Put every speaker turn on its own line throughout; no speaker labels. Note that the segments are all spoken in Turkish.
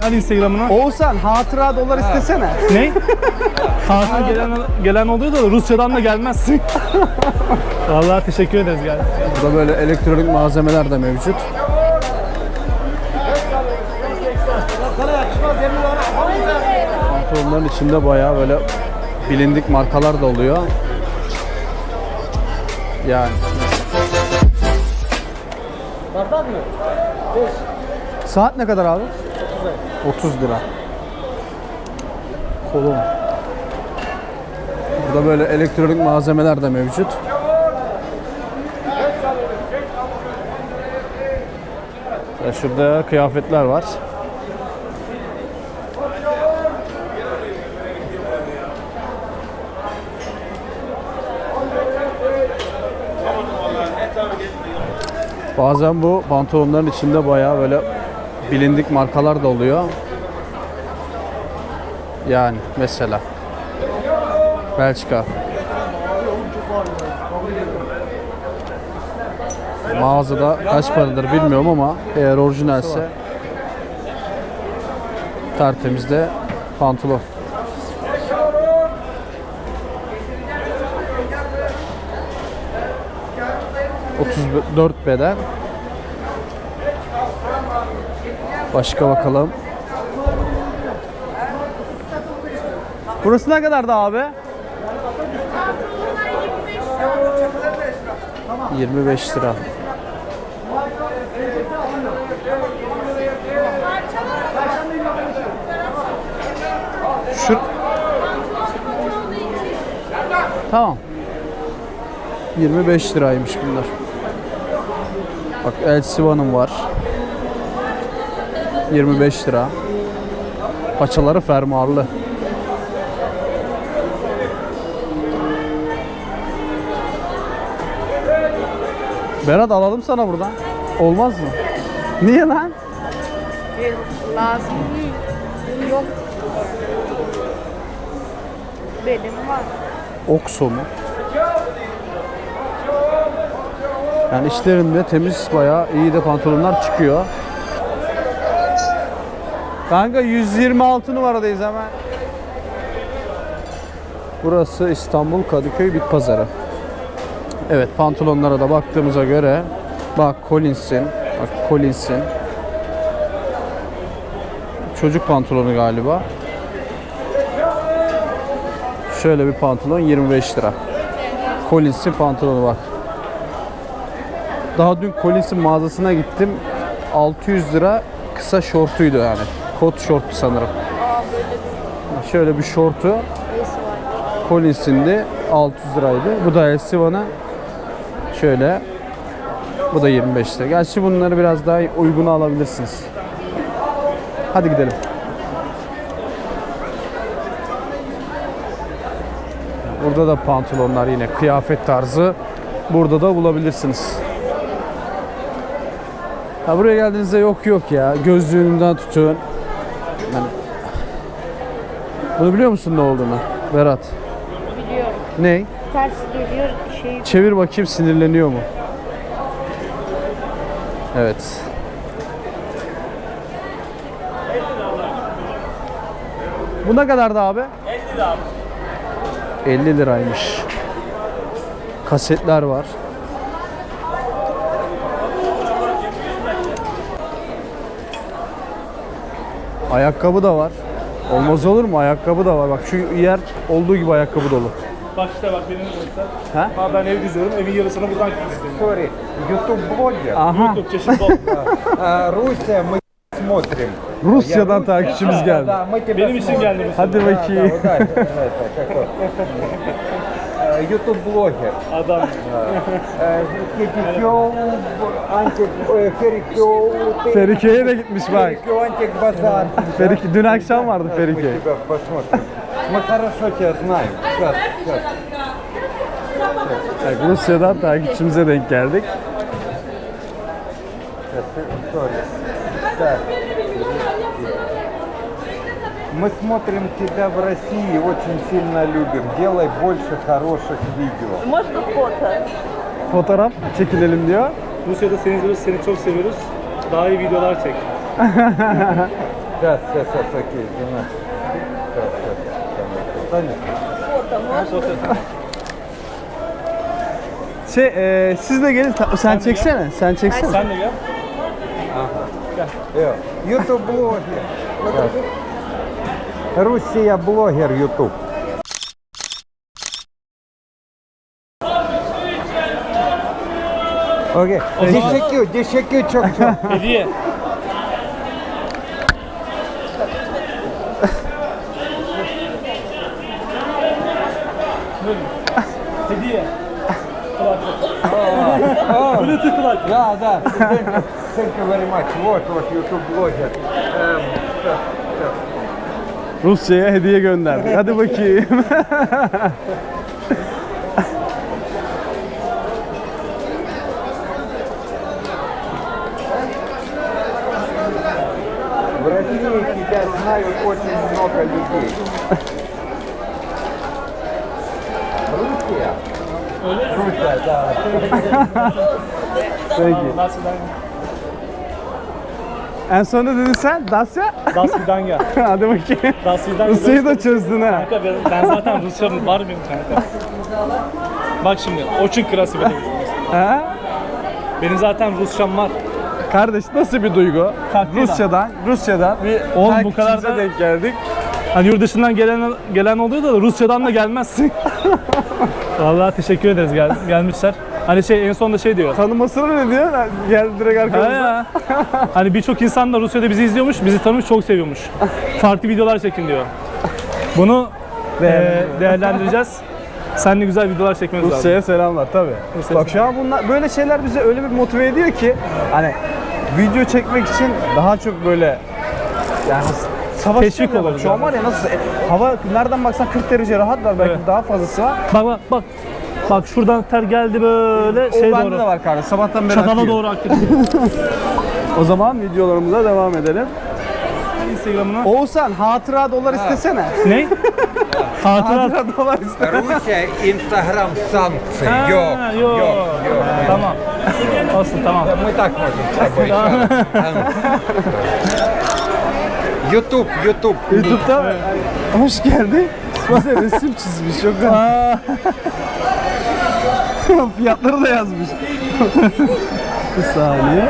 Hadi Instagram'ına.
Oğuzhan hatıra dolar istesene.
Ne? Hatıra gelen, gelen oluyor da Rusya'dan da gelmezsin. Vallahi teşekkür ederiz gel.
Burada böyle elektronik malzemeler de mevcut. Pantolonların içinde bayağı böyle bilindik markalar da oluyor. Yani. Saat ne kadar abi? 30 lira. Kolon. Burada böyle elektronik malzemeler de mevcut. Ya Şurada kıyafetler var. Bazen bu pantolonların içinde bayağı böyle bilindik markalar da oluyor. Yani mesela Belçika. Mağazada kaç paradır bilmiyorum ama eğer orijinalse tertemiz de pantolon. ...34 beden. Başka bakalım. Burası ne kadardı abi? 25 lira. Şu... Tamam. 25 liraymış bunlar. Bak El Sivan'ın var. 25 lira. Paçaları fermuarlı. Berat alalım sana buradan. Olmaz mı? Niye lan?
Lazım değil. Yok. Benim var.
Okso mu? Yani içlerinde temiz bayağı iyi de pantolonlar çıkıyor. Kanka 126 numaradayız hemen. Burası İstanbul Kadıköy Bit Pazarı. Evet pantolonlara da baktığımıza göre bak Collins'in bak Collins'in çocuk pantolonu galiba. Şöyle bir pantolon 25 lira. Collins'in pantolonu bak. Daha dün Collins'in mağazasına gittim. 600 lira kısa şortuydu yani. Kot şortu sanırım. Şöyle bir şortu. Collins'in de 600 liraydı. Bu da Sivan'a şöyle bu da 25 lira. Gerçi bunları biraz daha uygun alabilirsiniz. Hadi gidelim. Burada da pantolonlar yine kıyafet tarzı burada da bulabilirsiniz. Ha buraya geldiğinizde yok yok ya. Gözlüğünden tutun. Yani bunu biliyor musun ne olduğunu? Berat.
Biliyorum.
Ney?
Ters geliyor şey.
Çevir bakayım sinirleniyor mu? Evet. Bu ne kadardı abi? 50 lira 50 liraymış. Kasetler var. Ayakkabı da var. Olmaz olur mu? Ayakkabı da var. Bak şu yer olduğu gibi ayakkabı dolu.
Bak işte bak benim göster.
Ha?
Ha ben ev düzüyorum. Evin yarısını buradan izleniyor.
Sorry, YouTube блогер.
Aha.
YouTube çeşit bol.
А, Руся, мы смотрим.
Rusya'dan takipçimiz geldi.
Да, мы тебя
Benim için
смотрим.
geldi bu
Hadi
Да, да,
bakayım.
вот так, это, как вот. Э, YouTube блогер.
Adam.
Ферикео, анти, э, Ферикео,
Ferike'ye de gitmiş bak.
Ферикео, антик-базар.
Ferike, dün akşam vardı
Мы
Ferike.
тебя посмотрим. Мы хорошо тебя знаем. Сейчас, сейчас.
Bak, Rusya'dan takipçimize denk geldik.
сейчас, sorry. Так. Мы смотрим тебя в России, очень сильно любим. Делай больше хороших видео.
Можно фото?
Fotoğraf çekilelim diyor.
Rusya'da seni izliyoruz, seni çok seviyoruz. Daha iyi videolar çek.
Сейчас, сейчас, сейчас, окей, жена. Сейчас, сейчас. Таня.
Şey, e, siz de gelin. Ta- sen çeksene. Sen çeksene.
Sen de gel.
Э, YouTube блогер. Русія блогер Ютуб. Окей. Дішакю,
дішакю, чок-чок. Иди. Иди. Буде?
Да, да. Thank you very much. Вот, вот, YouTube блогер. Эм, так, так.
Rusya'ya hediye gönderdik. Hadi bakayım.
В России тебя знают очень много людей. Rusya. Rusya, да.
Peki. En sonunda dedin sen Dasya.
Das Vidanga.
Hadi bakayım.
Das Vidanga.
Rusya'yı da çözdün ha.
Kanka ben, ben zaten Rusya'm var benim kanka. Bak şimdi, Oçun Krasibe
ha?
Benim zaten Rusçam var.
Kardeş nasıl bir duygu?
Takdir
Rusya'dan, Rusya'dan bir
Oğlum bu kadar da-
denk geldik.
Hani yurt dışından gelen gelen oluyor da Rusya'dan da gelmezsin. Vallahi teşekkür ederiz gel, gelmişler. Hani şey en sonunda şey diyor.
Tanımasına ne diyor? Geldi direkt arkamızda.
hani birçok insan da Rusya'da bizi izliyormuş, bizi tanımış, çok seviyormuş. Farklı videolar çekin diyor. Bunu eee, değerlendireceğiz. Seninle güzel videolar çekmemiz lazım.
Rusya'ya selamlar tabii.
Rusya'ya
Bak şu an bunlar böyle şeyler bize öyle bir motive ediyor ki hani video çekmek için daha çok böyle yani savaş
Teşvik oluruz
Şu an var ya nasıl e, hava nereden baksan 40 derece rahat var belki
Evet.
daha fazlası var.
Bak bak bak. Bak şuradan ter geldi böyle
O
şey
bende
doğru.
de var kardeş. Sabahtan beri
Çatala
akıyor.
doğru akıyor.
O zaman videolarımıza devam edelim.
Instagram'ına.
Oğuzhan hatıra dolar istesene.
Ne? Hatıra.
Hatıra dolar iste.
Rusya, Instagram санкции.
Ha,
Yok,
yok.
yok, yok.
Tamam. Olsun tamam.
Мы так можем с тобой еще. YouTube, YouTube.
YouTube'da hoş geldin. Bize resim çizmiş. Çok Fiyatları da yazmış. Bir saniye.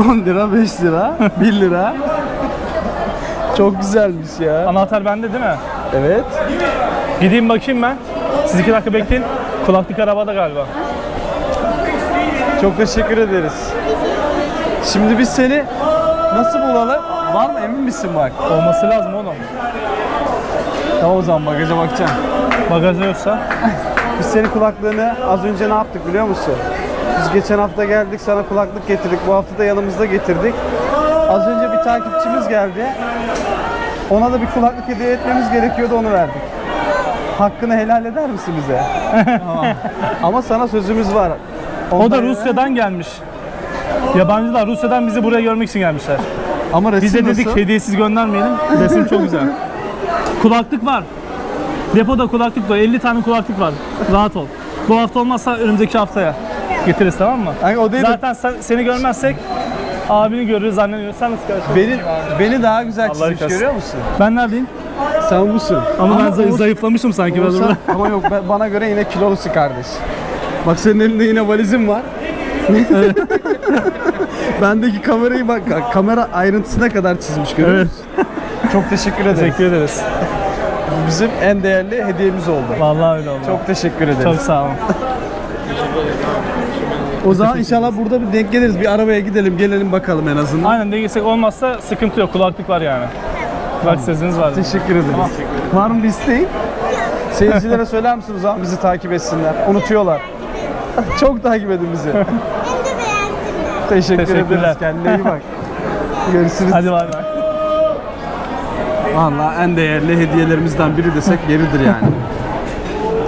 10 lira, 5 lira, 1 lira. Çok güzelmiş ya.
Anahtar bende değil mi?
Evet.
Gideyim bakayım ben. Siz iki dakika bekleyin. Kulaklık arabada galiba.
Çok teşekkür ederiz. Şimdi biz seni nasıl bulalım? Var mı emin misin bak?
Olması lazım oğlum.
Tamam o zaman bagaja bakacağım.
Bagajda yoksa.
Biz senin kulaklığını az önce ne yaptık biliyor musun? Biz geçen hafta geldik sana kulaklık getirdik. Bu hafta da yanımızda getirdik. Az önce bir takipçimiz geldi. Ona da bir kulaklık hediye etmemiz gerekiyordu onu verdik. Hakkını helal eder misin bize? Tamam. Ama sana sözümüz var.
O da
Ondan-
Rusya'dan gelmiş. Yabancılar Rusya'dan bizi buraya görmek için gelmişler.
Ama resim
Biz de dedik
nasıl?
hediyesiz göndermeyelim. Resim çok güzel. Kulaklık var. Depoda kulaklık var. 50 tane kulaklık var. Rahat ol. Bu hafta olmazsa önümüzdeki haftaya getiririz tamam mı?
Hani o değil de
Zaten sen- seni görmezsek abini görürüz zannediyoruz. Sen nasıl karşıladın?
beni, beni daha güzel çizmiş
kahretsin.
görüyor musun?
Ben neredeyim?
Sen busun.
Ama, ben
Oğuz-
zayıflamışım sanki biraz burada.
ama yok ben- bana göre yine kilolusu kardeş. Bak senin elinde yine valizin var. Bendeki kamerayı bak kamera ayrıntısına kadar çizmiş görüyor
Evet.
musun? Çok teşekkür ederiz.
Teşekkür ederiz.
Bu bizim en değerli hediyemiz oldu.
Vallahi öyle oldu.
Çok teşekkür ederiz.
çok sağ olun.
o zaman inşallah burada bir denk geliriz. Bir arabaya gidelim, gelelim bakalım en azından.
Aynen dengesek olmazsa sıkıntı yok. Kulaklık var yani. Kulak sesiniz var.
Teşekkür ederiz. Var mı bir isteğin? Seyircilere söyler misiniz o zaman bizi takip etsinler? Unutuyorlar. Çok takip edin bizi. Teşekkür
Teşekkürler.
ederiz. Kendine iyi bak. Görüşürüz.
Hadi bay bay.
Vallahi en değerli hediyelerimizden biri desek yeridir yani.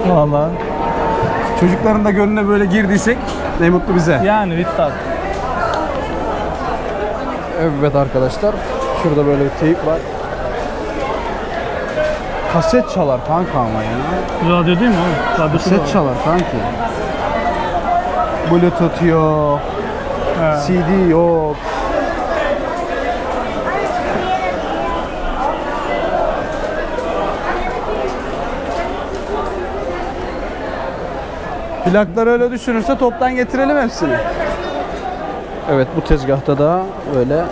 Vallahi.
Çocukların da gönlüne böyle girdiysek ne mutlu bize.
Yani bitti artık.
Evet arkadaşlar. Şurada böyle bir teyip var. Kaset çalar kanka ama ya.
Radyo değil mi da var.
Kaset çalar kanki. Bluetooth yok.
He.
CD yok. Plakları öyle düşünürse toptan getirelim hepsini. Evet bu tezgahta da böyle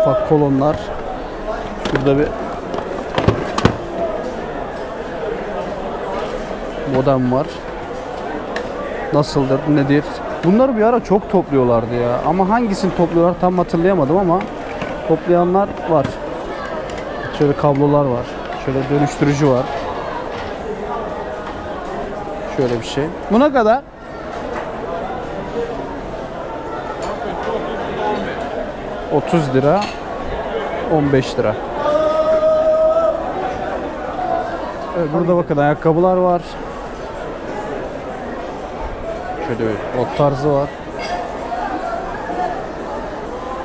ufak kolonlar. Burada bir modem var. Nasıldır, nedir? Bunları bir ara çok topluyorlardı ya. Ama hangisini topluyorlar tam hatırlayamadım ama toplayanlar var. Şöyle kablolar var. Şöyle dönüştürücü var. Şöyle bir şey. Buna kadar? ...30 lira... ...15 lira. Evet, burada bakın ayakkabılar var. Şöyle bir ot tarzı var.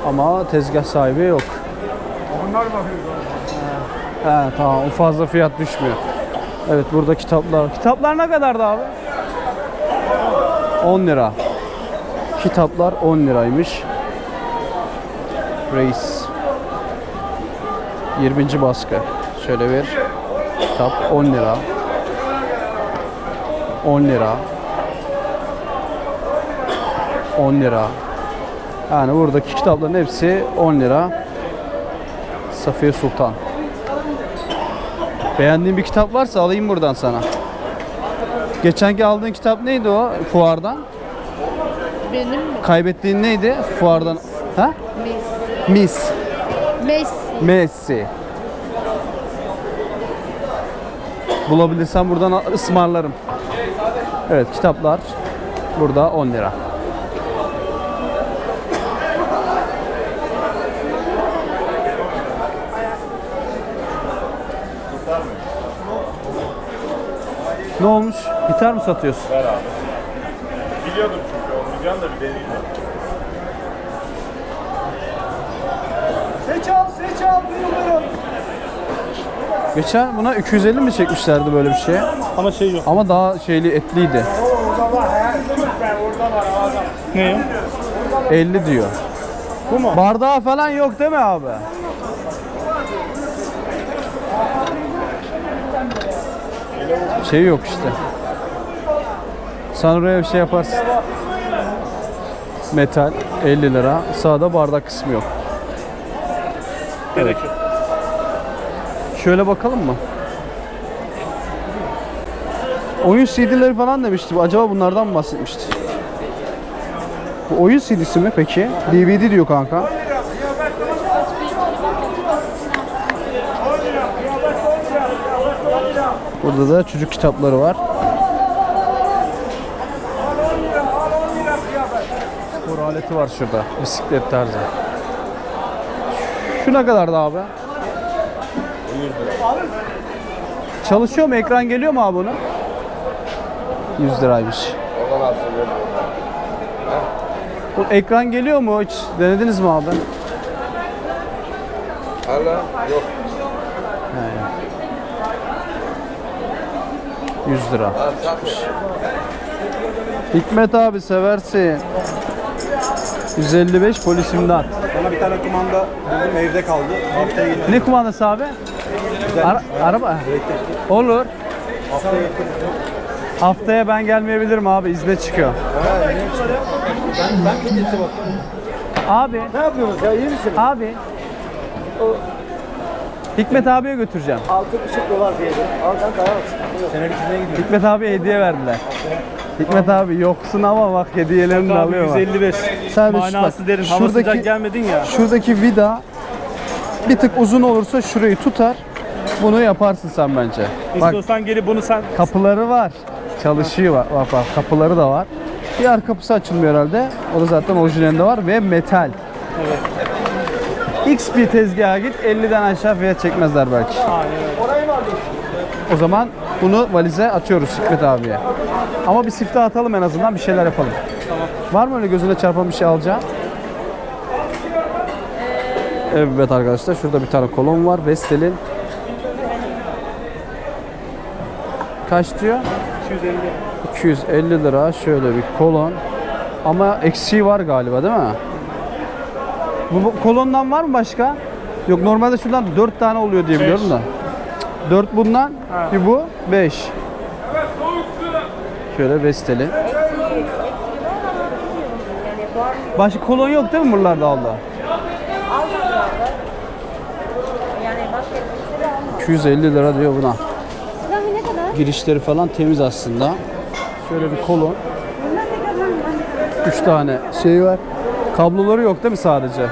Ama tezgah sahibi yok. He tamam o fazla fiyat düşmüyor. Evet burada kitaplar. Kitaplar ne kadardı abi? 10 lira. Kitaplar 10 liraymış. Reis. 20. baskı. Şöyle bir kitap 10 lira. 10 lira. 10 lira. Yani buradaki kitapların hepsi 10 lira. Safiye Sultan. Beğendiğin bir kitap varsa alayım buradan sana. Geçenki aldığın kitap neydi o fuardan?
Benim mi?
Kaybettiğin neydi fuardan? Ha?
Messi.
Miss.
Messi.
Messi. Bulabilirsem buradan ısmarlarım. Evet kitaplar burada 10 lira. Ne olmuş? Gitar mı satıyorsun?
Biliyordum çünkü olmayacağını da bir deneyim.
Geçen buna 250 mi çekmişlerdi böyle bir şey?
Ama şey yok.
Ama daha şeyli etliydi.
Ne o?
50 diyor.
Bu mu?
Bardağı falan yok değil mi abi? Şey yok işte. Sen oraya bir şey yaparsın. Metal 50 lira. Sağda bardak kısmı yok.
Gerek yok.
Şöyle bakalım mı? Oyun CD'leri falan demişti. Acaba bunlardan mı bahsetmişti? Bu oyun CD'si mi peki? DVD diyor kanka. Burada da çocuk kitapları var. Spor aleti var şurada. Bisiklet tarzı. Şu ne kadardı abi? Çalışıyor mu? Ekran geliyor mu abi bunun? 100 liraymış. Bu ekran geliyor mu? Hiç denediniz mi abi?
Hala yok.
100 lira. Hikmet abi seversin. 155 polis imdat.
Bana bir tane kumanda buldum evde kaldı. Haftaya getirdim.
Ne kumandası abi? Ara- araba. Olur. Haftaya ben gelmeyebilirim abi. İzne çıkıyor. Abi.
Ne yapıyorsunuz ya iyi misiniz?
Abi. Hikmet abiye götüreceğim.
6,5 dolar diyelim. Al kanka al. Senelik izine gidiyor.
Hikmet abi hediye verdiler. Hikmet abi yoksun ama bak hediyelerini de alıyor bak.
155.
Sen de şu
Manası
bak,
derin. Hava
şuradaki-
sıcak gelmedin ya.
Şuradaki vida bir tık uzun olursa şurayı tutar. Bunu yaparsın sen bence. Bak
İstiyorsan gelip bunu sen
kapıları var. Çalışıyor bak, bak bak kapıları da var. Diğer kapısı açılmıyor herhalde. O da zaten orijinalinde var ve metal. X bir tezgaha git 50'den aşağı fiyat çekmezler belki. O zaman bunu valize atıyoruz Hikmet abiye. Ama bir siftah atalım en azından bir şeyler yapalım. Var mı öyle gözüne çarpan bir şey alacağın? Evet arkadaşlar şurada bir tane kolon var. Vestel'in kaç diyor?
250.
250 lira şöyle bir kolon. Ama eksiği var galiba değil mi? Bu, kolondan var mı başka? Yok normalde şuradan 4 tane oluyor diye biliyorum da. 4 bundan, bir bu 5. Şöyle Vestel'i. Başka kolon yok değil mi buralarda abla? 250 lira diyor buna. Girişleri falan temiz aslında. Şöyle bir kolon. 3 tane şey var. Kabloları yok değil mi sadece?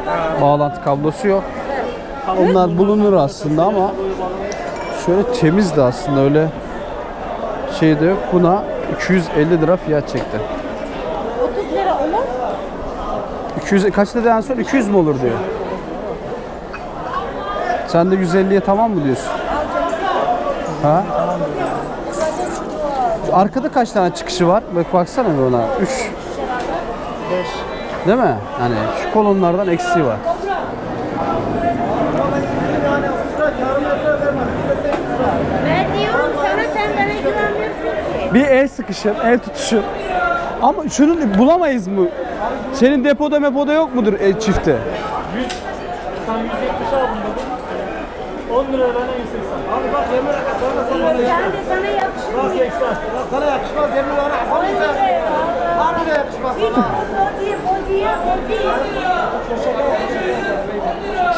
Bağlantı kablosu yok. Onlar bulunur aslında ama şöyle temiz de aslında öyle şey de yok. Buna 250 lira fiyat çekti.
30 lira olur.
200 kaç dedi en son 200 mü olur diyor. Sen de 150'ye tamam mı diyorsun? Ha? Şu arkada kaç tane çıkışı var? Bak baksana bir ona. 3 5 Değil mi? Hani şu kolonlardan eksiği var.
Ben diyorum sana sen bana güvenmiyorsun ki.
Bir el sıkışın, el tutuşun. Ama şunu bulamayız mı? Senin depoda mepoda yok mudur el çifti?
Sen 170 aldın dedim. 10 lira bana 180. Abi bak yemin
Sen de sana yakışır mı?
80.
Sana yakışmaz yemin ederim. Hasan bize. Harbiden yakışmaz sana.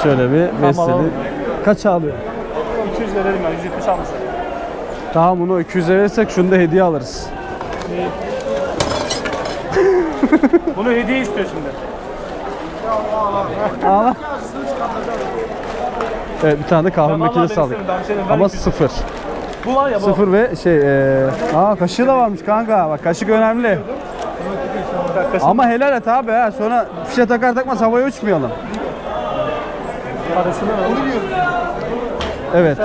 Şöyle bir Vestel'i. Kaç alıyor?
200 verelim ben 170 almışım.
Tamam bunu 200'e verirsek şunu da hediye alırız.
Bunu hediye istiyor şimdi.
Evet bir tane de kahve
Ben vallahi
makinesi
ben
aldık.
isterim, ben ben
Ama
200.
sıfır.
Bu var ya bu.
Sıfır ve şey eee aa kaşığı da varmış kanka. Bak kaşık önemli.
Kaşık
Ama helal et abi ha. Sonra fişe takar takmaz havaya uçmayalım.
parasını ver.
Evet.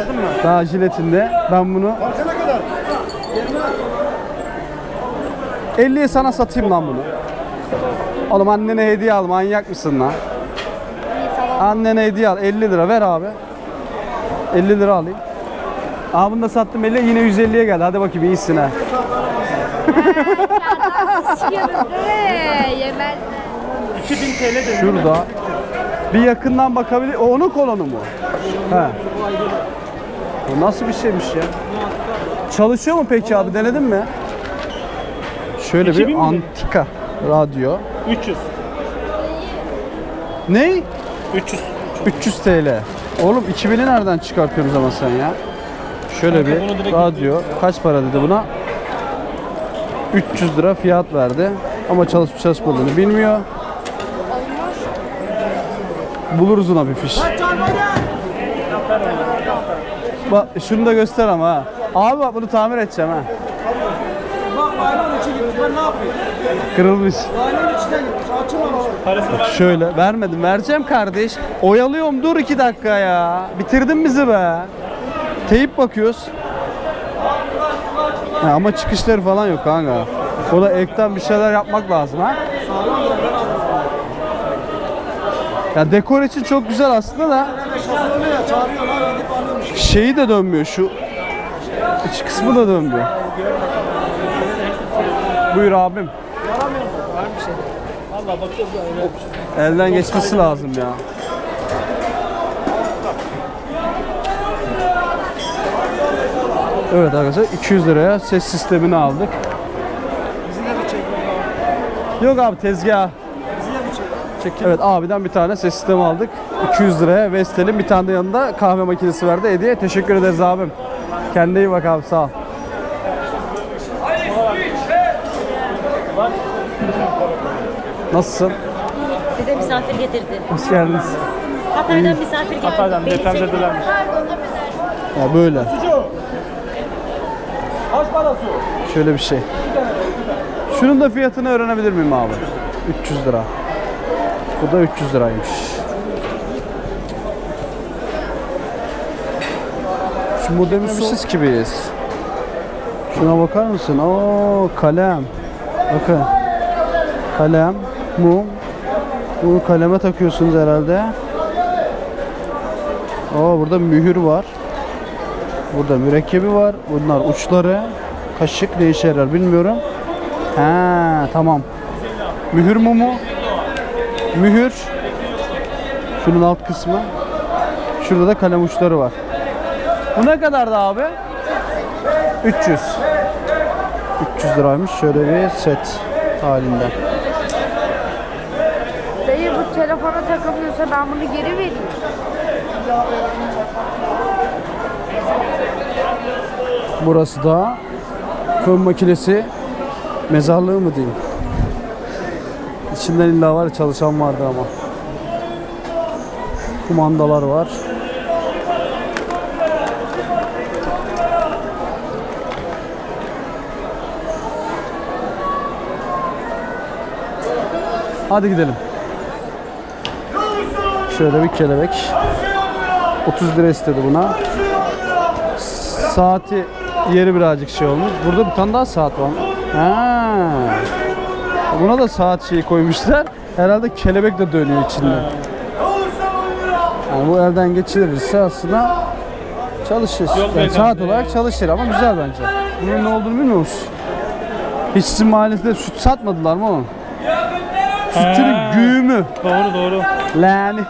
Daha jiletinde. Ben bunu 50'ye sana satayım lan bunu. Oğlum annene hediye al. Manyak mısın lan? Annene hediye al. 50 lira ver abi. 50 lira alayım. Aa bunu da sattım 50 yine 150'ye geldi. Hadi bakayım iyisin ha.
Yiyoruz değil mi? Yemezler.
2000 TL dedi.
Şurada. Bir yakından bakabilir. O onun kolonu mu? He. Bu nasıl bir şeymiş ya? Çalışıyor mu peki abi? Denedin mi? Şöyle
2000
bir
mi?
antika radyo.
300.
Ne?
300.
300 TL. Oğlum 2000'i nereden çıkartıyoruz ama sen ya? Şöyle bir
bunu direkt
radyo. Kaç para dedi buna? 300 lira fiyat verdi. Ama çalışıp çalışmadığını bilmiyor. Buluruz ona bir fiş. Bak şunu da göster ama ha. Abi bak bunu tamir edeceğim ha.
Bak aynen içi gitmiş. Ben ne yapayım?
Kırılmış.
İçine gitmiş. Açılmamış.
Parasını ver.
Şöyle vermedim. Vereceğim kardeş. Oyalıyorum dur iki dakika ya. Bitirdin bizi be. Teyip bakıyoruz. Ha, ama çıkışları falan yok kanka. O da ekten bir şeyler yapmak lazım ha. Ya dekor için çok güzel aslında da şeyi de dönmüyor şu iç kısmı da dönmüyor. Buyur abim.
Ya.
Elden geçmesi lazım ya. Evet arkadaşlar 200 liraya ses sistemini aldık. Yok abi tezgah. Evet abiden bir tane ses sistemi aldık. 200 liraya Vestel'in bir tane de yanında kahve makinesi verdi hediye. Teşekkür ederiz abim. Kendine iyi bak abi sağ ol. Nasılsın?
Size misafir getirdi.
Hoş geldiniz.
Hatay'dan misafir geldi.
Hatay'dan dönermiş.
Ya böyle.
Kaç parası?
Şöyle bir şey. Şunun da fiyatını öğrenebilir miyim abi? 300 lira. Bu da 300 liraymış. Şu modemi siz gibiyiz. Şuna bakar mısın? Oo kalem. Bakın. Kalem, mum. Bunu kaleme takıyorsunuz herhalde. Oo burada mühür var. Burada mürekkebi var. Bunlar uçları. Kaşık ne işe yarar bilmiyorum. Ha tamam. Mühür mumu. Mühür. Şunun alt kısmı. Şurada da kalem uçları var. Bu ne kadardı abi? 300. 300 300 liraymış. Şöyle bir set halinde.
Dayı bu telefona takamıyorsa ben bunu geri vereyim.
Burası da fön makinesi mezarlığı mı diyeyim? İçinden illa var çalışan vardı ama. Kumandalar var. Hadi gidelim. Şöyle bir kelebek. 30 lira istedi buna. Saati yeri birazcık şey olmuş. Burada bir tane daha saat var. Ha. Buna da saat şeyi koymuşlar. Herhalde kelebek de dönüyor içinde. Yani bu elden geçirilirse aslında çalışır. Yani saat olarak çalışır ama güzel bence. Bunun ne olduğunu bilmiyor musun? Hiç sizin mahallede süt satmadılar mı oğlum? Sütçünün güğümü.
Doğru doğru.
Lani.